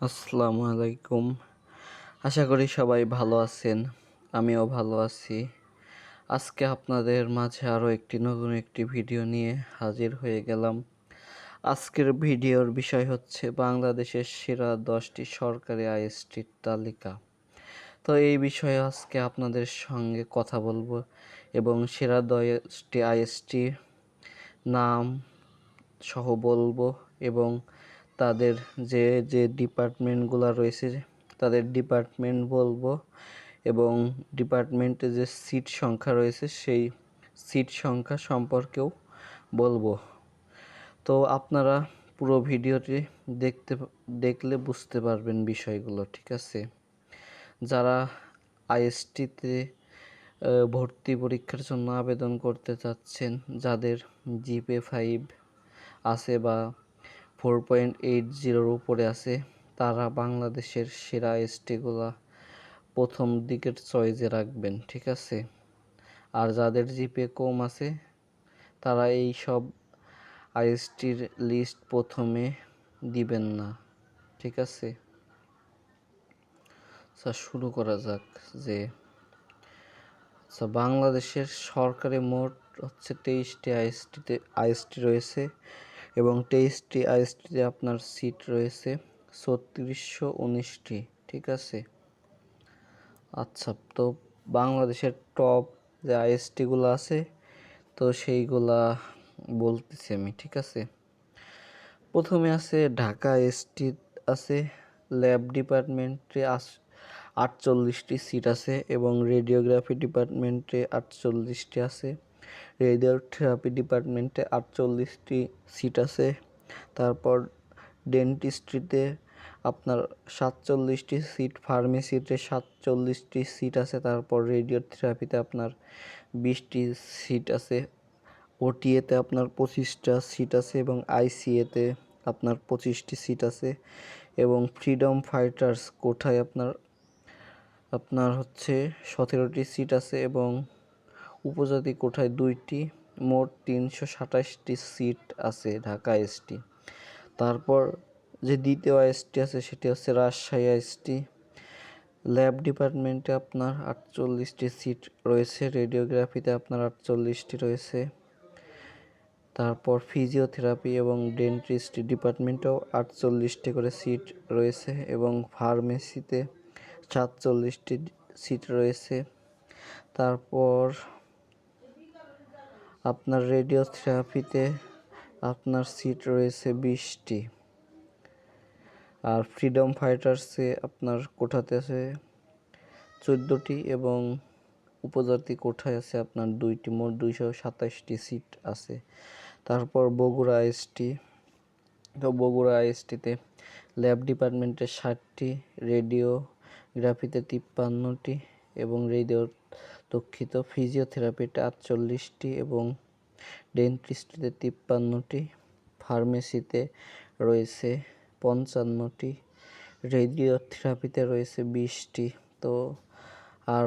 আসসালামু আলাইকুম। আশা করি সবাই ভালো আছেন, আমিও ভালো আছি। আজকে আপনাদের মাঝে আরও একটি নতুন একটি ভিডিও নিয়ে হাজির হয়ে গেলাম। আজকের ভিডিওর বিষয় হচ্ছে বাংলাদেশের সেরা দশটি সরকারি আইএসটির তালিকা। তো এই বিষয়ে আজকে আপনাদের সঙ্গে কথা বলব এবং সেরা দশটি আইএসটি নাম সহ বলব এবং তাদের যে যে ডিপার্টমেন্টগুলো রয়েছে, তাদের ডিপার্টমেন্ট বলব এবং ডিপার্টমেন্টে যে সিট সংখ্যা রয়েছে, সেই সিট সংখ্যা সম্পর্কেও বলব। তো আপনারা পুরো ভিডিওটি দেখতে, দেখলে বুঝতে পারবেন বিষয়গুলো, ঠিক আছে? যারা আইএসটিতে ভর্তি পরীক্ষার জন্য আবেদন করতে চাচ্ছেন, যাদের জিপে ফাইভ আছে বা ফোর পয়েন্ট এইট জিরোর উপরে আছে। তারা বাংলাদেশের সেরা এসটিগুলা প্রথম দিকের চয়েসে রাখবেন, ঠিক আছে? আর যাদের জিপে কম আছে, তারা এই সব আইএসটির লিস্ট প্রথমে দিবেন না, ঠিক আছে? আচ্ছা শুরু করা যাক যে আচ্ছা বাংলাদেশের সরকারি মোট হচ্ছে তেইশটি আইএসটিতে, আইএসটি রয়েছে। এবং তেইশটি আইএসটিতে আপনার সিট রয়েছে, ছত্রিশশো উনিশটি, ঠিক আছে? আচ্ছা তো বাংলাদেশের টপ যে আইএসটিগুলো আছে, তো সেইগুলা বলতেছি আমি, ঠিক আছে? প্রথমে আছে ঢাকা এসটি আছে ল্যাব ডিপার্টমেন্টে আটচল্লিশটি সিট আছে এবং রেডিওগ্রাফি ডিপার্টমেন্টে আটচল্লিশটি আছে। রেডিওথেরাপি ডিপার্টমেন্টে আটচল্লিশটি সিট আছে। তারপর ডেন্টিস্ট্রিতে আপনার সাতচল্লিশটি সিট, ফার্মেসিতে সাতচল্লিশটি সিট আছে। তারপর রেডিওথেরাপিতে আপনার বিশটি সিট আছে। ওটিএতে আপনার পঁচিশটা সিট আছে এবং আইসিএতে আপনার পঁচিশটি সিট আছে। এবং ফ্রিডম ফাইটার্স কোঠায় আপনার আপনার হচ্ছে সতেরোটি সিট আছে এবং উপজাতি কোঠায় দুইটি, মোট তিনশো সাতাশটি সিট আছে ঢাকা এসটি তারপর যে দ্বিতীয় আইএসটি আছে সেটি হচ্ছে রাজশাহী আইএসটি ল্যাব ডিপার্টমেন্টে আপনার আটচল্লিশটি সিট রয়েছে, রেডিওগ্রাফিতে আপনার আটচল্লিশটি রয়েছে। তারপর ফিজিওথেরাপি এবং ডেন্টিস্ট ডিপার্টমেন্টেও আটচল্লিশটি করে সিট রয়েছে এবং ফার্মেসিতে সাতচল্লিশটি সিট রয়েছে। তারপর আপনার রেডিওথেরাপিতে আপনার সিট রয়েছে বিশটি। আর ফ্রিডম ফাইটার্সে আপনার কোঠাতে আছে চোদ্দোটি এবং উপজাতি কোঠায় আছে আপনার দুইটি, মোট দুইশো সাতাশটি সিট আছে। তারপর বগুড়া আইএসটি। তো বগুড়া আইএসটিতে ল্যাব ডিপার্টমেন্টে ষাটটি, রেডিওগ্রাফিতে তিপ্পান্নটি এবং রেডিও দুঃখিত ফিজিওথেরাপিতে আটচল্লিশটি এবং ডেন্টিস্ট্রিতে তিপ্পান্নটি, ফার্মেসিতে রয়েছে পঞ্চান্নটি, রেডিওথেরাপিতে রয়েছে বিশটি। তো আর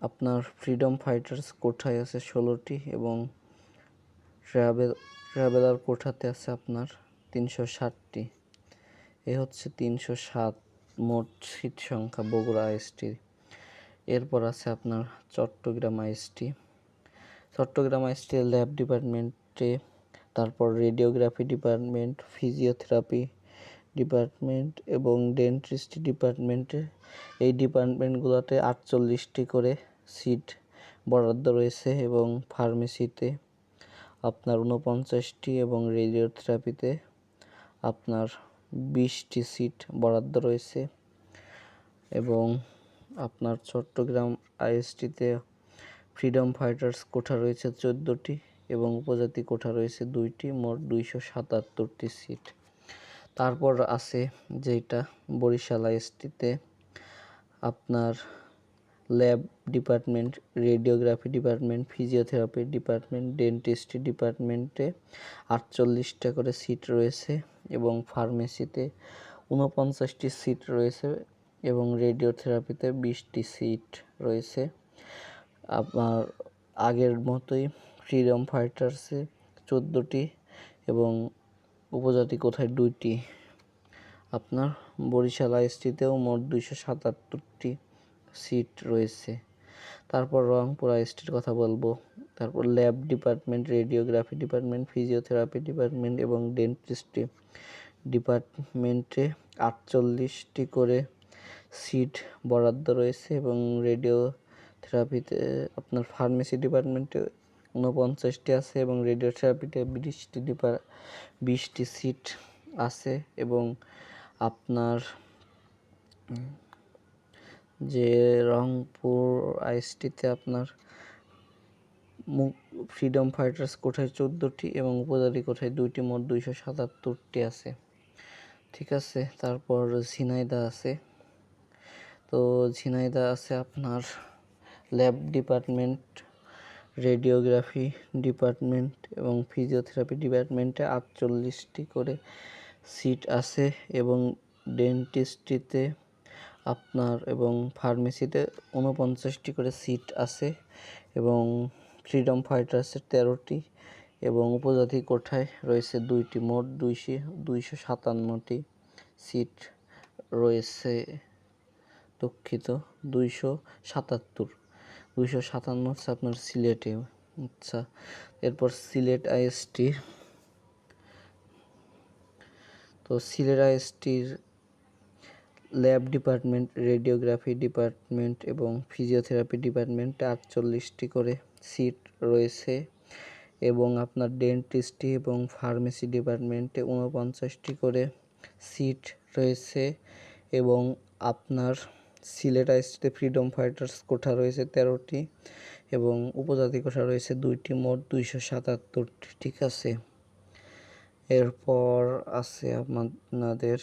আপনার ফ্রিডম ফাইটার্স কোঠায় আছে ষোলোটি এবং ট্রাভেল ট্রাভেলার কোঠাতে আছে আপনার তিনশো ষাটটি। এ হচ্ছে তিনশো সাত মোট সিট সংখ্যা, বগুড়া আইএসটির। এরপর আছে আপনার Chittagong IST. Chittagong IST lab ডিপার্টমেন্টে, তারপর রেডিওগ্রাফি ডিপার্টমেন্ট, ফিজিওথেরাপি ডিপার্টমেন্ট এবং ডেন্টিস্ট ডিপার্টমেন্টে। এই ডিপার্টমেন্টগুলোতে আটচল্লিশটি করে সিট বরাদ্দ রয়েছে এবং ফার্মেসিতে আপনার উনপঞ্চাশটি এবং রেডিওথেরাপিতে আপনার বিশটি সিট বরাদ্দ রয়েছে এবং আপনার চট্টগ্রাম আইএসটিতে ফ্রিডম ফাইটার্স কোঠা রয়েছে চোদ্দোটি এবং উপজাতি কোঠা রয়েছে দুইটি, মোট দুইশো সাতাত্তরটি সিট। তারপর আছে যেটা বরিশাল আইএসটিতে আপনার lab department, radiography department, physiotherapy department dentistry ডিপার্টমেন্টে আটচল্লিশটা করে সিট রয়েছে এবং ফার্মেসিতে ঊনপঞ্চাশটি সিট রয়েছে এবং রেডিওথেরাপিতে বিশটি সিট রয়েছে। আপনার আগের মতোই ফ্রিডম ফাইটার্সে চোদ্দোটি এবং উপজাতি কোথায় দুইটি? আপনার বরিশাল আইএসটিতেও মোট দুইশো সাতাত্তরটি সিট রয়েছে। তারপর রংপুর আইএসটির কথা বলব। তারপর lab department, radiography department, physiotherapy department এবং ডেন্টিস্ট্রি ডিপার্টমেন্টে আটচল্লিশটি করে সিট বরাদ্দ রয়েছে এবং রেডিও থেরাপিতে আপনার ফার্মেসি ডিপার্টমেন্টে ঊনপঞ্চাশটি আছে এবং রেডিও থেরাপিতে বিশটি ডিপার বিশটি সিট আছে এবং আপনার যে রংপুর আইএসটিতে আপনার ফ্রিডম ফাইটার্স কোঠায় চোদ্দোটি এবং উপজাতি কোঠায় দুইটি, মোট দুইশো সাতাত্তরটি আছে। ঠিক আছে, তারপর ঝিনাইদা আছে। তো ঝিনাইদা আছে আপনার ল্যাব ডিপার্টমেন্ট রেডিওগ্রাফি ডিপার্টমেন্ট এবং ফিজিওথেরাপি ডিপার্টমেন্টে আটচল্লিশটি করে সিট আছে এবং ডেন্টিস্ট্রিতে আপনার এবং ফার্মেসিতে ঊনপঞ্চাশটি করে সিট আছে এবং ফ্রিডম ফাইটার্সের তেরোটি এবং উপজাতি কোঠায় রয়েছে দুইটি, মোট দুইশো দুইশো সাতান্নটি সিট রয়েছে দুঃখিত, দুইশো সাতাত্তর। দুইশো সাতান্ন হচ্ছে আপনার সিলেটে আচ্ছা এরপর সিলেট আইএসটি। তো সিলেট আইএসটির ল্যাব ডিপার্টমেন্ট, রেডিওগ্রাফি ডিপার্টমেন্ট এবং ফিজিওথেরাপি ডিপার্টমেন্টে আটচল্লিশটি করে সিট রয়েছে এবং আপনার ডেন্টিস্ট্রি এবং ফার্মেসি ডিপার্টমেন্টে ঊনপঞ্চাশটি করে সিট রয়েছে এবং আপনার সিলেট আইসিতে ফ্রিডম ফাইটার্স কোঠা রয়েছে তেরোটি এবং উপজাতি কোঠা রয়েছে দুইটি, মোট দুইশো সাতাত্তরটি। ঠিক আছে? এরপর আছে আপনাদের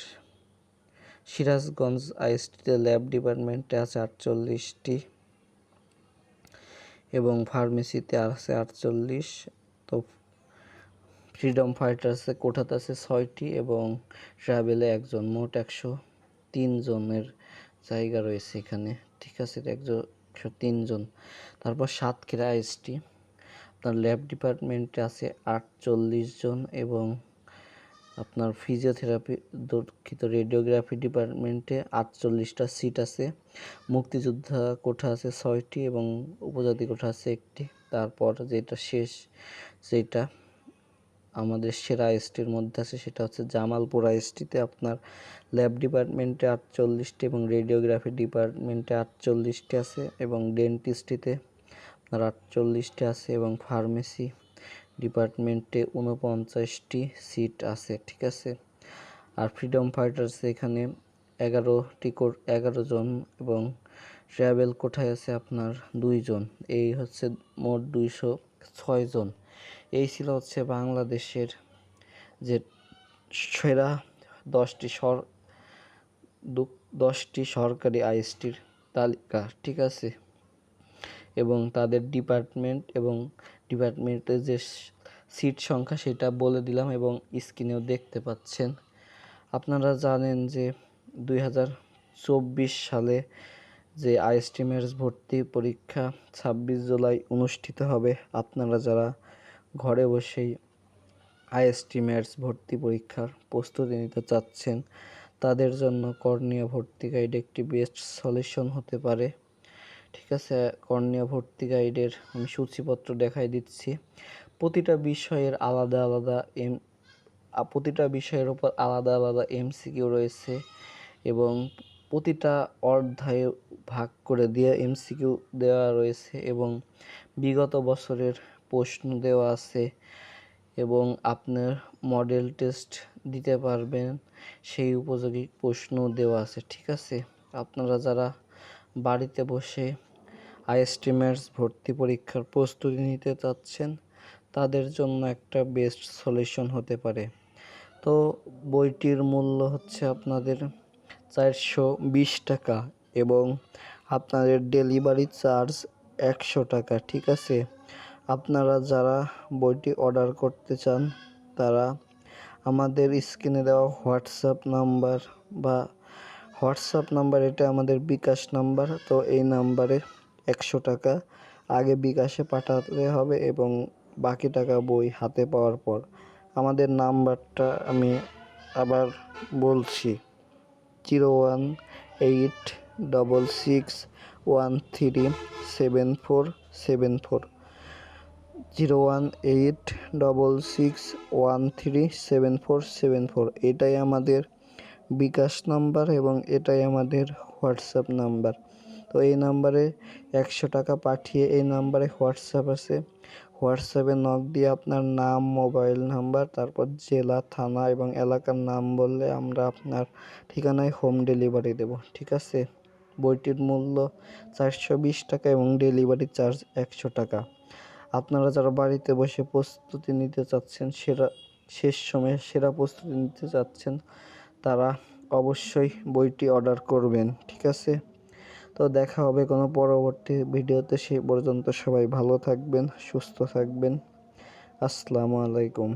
সিরাজগঞ্জ আইএসটিতে ল্যাব ডিপার্টমেন্টে আছে আটচল্লিশটি এবং ফার্মেসিতে আছে আটচল্লিশ। তো ফ্রিডম ফাইটার্সে কোঠাতে আছে ছয়টি এবং ট্রাভেলে একজন, মোট একশো তিনজনের জায়গা রয়েছে এখানে। ঠিক আছে একশো তিনজন। তারপর সাতক্ষীরা এসটি। আপনার ল্যাব ডিপার্টমেন্টে আছে আটচল্লিশ জন এবং আপনার ফিজিওথেরাপি, দুঃখিত, রেডিওগ্রাফি ডিপার্টমেন্টে আটচল্লিশটা সিট আছে। মুক্তিযোদ্ধা কোঠা আছে ছয়টি এবং উপজাতি কোঠা আছে একটি। তারপর যেটা শেষ যেটা আমাদের সেরা আইএসটির মধ্যে আছে, সেটা হচ্ছে জামালপুর আইএসটিতে আপনার ল্যাব ডিপার্টমেন্টে আটচল্লিশটি এবং রেডিওগ্রাফি ডিপার্টমেন্টে আটচল্লিশটি আছে এবং ডেন্টিস্ট্রিতে আপনার আটচল্লিশটি আছে এবং ফার্মেসি ডিপার্টমেন্টে উনপঞ্চাশটি সিট আছে, ঠিক আছে? আর ফ্রিডম ফাইটার্স এখানে এগারোটি এগারো জন এবং ট্রাভেল কোঠায় আছে আপনার দুইজন। এই হচ্ছে মোট দুইশো ছয় জন। এই ছিল হচ্ছে বাংলাদেশের যে সেরা দশটি সর দশটি সরকারি আইএসটির তালিকা, ঠিক আছে? এবং তাদের ডিপার্টমেন্ট এবং ডিপার্টমেন্টের যে সিট সংখ্যা সেটা বলে দিলাম এবং স্ক্রিনেও দেখতে পাচ্ছেন। আপনারা জানেন যে দুই হাজার চব্বিশ সালে যে আইএসটি ম্যারেজ ভর্তি পরীক্ষা ছাব্বিশ জুলাই অনুষ্ঠিত হবে, আপনারা যারা ঘরে বসেই আইএসটি ম্যাটস ভর্তি পরীক্ষার প্রস্তুতি নিতে চাচ্ছেন। তাদের জন্য কর্নিয়া ভর্তি গাইড একটি বেস্ট সলিউশন হতে পারে। ঠিক আছে কর্নিয়া ভর্তি গাইডের আমি সূচিপত্র দেখাই দিচ্ছি। প্রতিটা বিষয়ের আলাদা আলাদা এম প্রতিটা বিষয়ের উপর আলাদা আলাদা এমসিকিউ রয়েছে এবং প্রতিটা অধ্যায়ে ভাগ করে দিয়ে এমসিকিউ দেওয়া রয়েছে এবং বিগত বছরের প্রশ্ন দেওয়া আছে এবং আপনার মডেল টেস্ট দিতে পারবেন। সেই উপযোগী প্রশ্ন দেওয়া আছে, ঠিক আছে? আপনারা যারা বাড়িতে বসে আইএসটিমেটস ভর্তি পরীক্ষার প্রস্তুতি নিতে চাচ্ছেন, তাদের জন্য একটা বেস্ট সলিউশন হতে পারে। তো বইটির মূল্য হচ্ছে আপনাদের চারশো বিশ টাকা এবং আপনাদের ডেলিভারি চার্জ একশো টাকা, ঠিক আছে? আপনারা যারা বইটি অর্ডার করতে চান, তারা আমাদের স্ক্রিনে দেওয়া হোয়াটসঅ্যাপ নাম্বার বা হোয়াটসঅ্যাপ নাম্বার, এটা আমাদের বিকাশ নাম্বার, তো এই নাম্বারে একশো টাকা আগে বিকাশে পাঠাতে হবে এবং বাকি টাকা বই হাতে পাওয়ার পর। আমাদের নাম্বারটা আমি আবার বলছি, zero one eight double six one three seven four seven four. Zero one eight double six one three seven four seven four. এটাই আমাদের বিকাশ নাম্বার এবং এটাই আমাদের হোয়াটসঅ্যাপ নাম্বার। তো এই নাম্বারে একশো টাকা পাঠিয়ে এই নাম্বারে হোয়াটসঅ্যাপ আছে। হোয়াটসঅ্যাপে নক দিয়ে আপনার নাম মোবাইল নাম্বার তারপর জেলা, থানা এবং এলাকার নাম বললে আমরা আপনার ঠিকানায় হোম ডেলিভারি দেব। ঠিক আছে? বইটির মূল্য চারশো বিশ টাকা এবং ডেলিভারি চার্জ একশো টাকা। আপনারা যারা বাড়িতে বসে প্রস্তুতি নিতে চাচ্ছেন, সেরা, শেষ সময়ে সেরা প্রস্তুতি নিতে চাচ্ছেন, তারা অবশ্যই বইটি অর্ডার করবেন, ঠিক আছে? তো দেখা হবে কোনো পরবর্তী ভিডিওতে, সে পর্যন্ত সবাই ভালো থাকবেন, সুস্থ থাকবেন। আসসালামু আলাইকুম।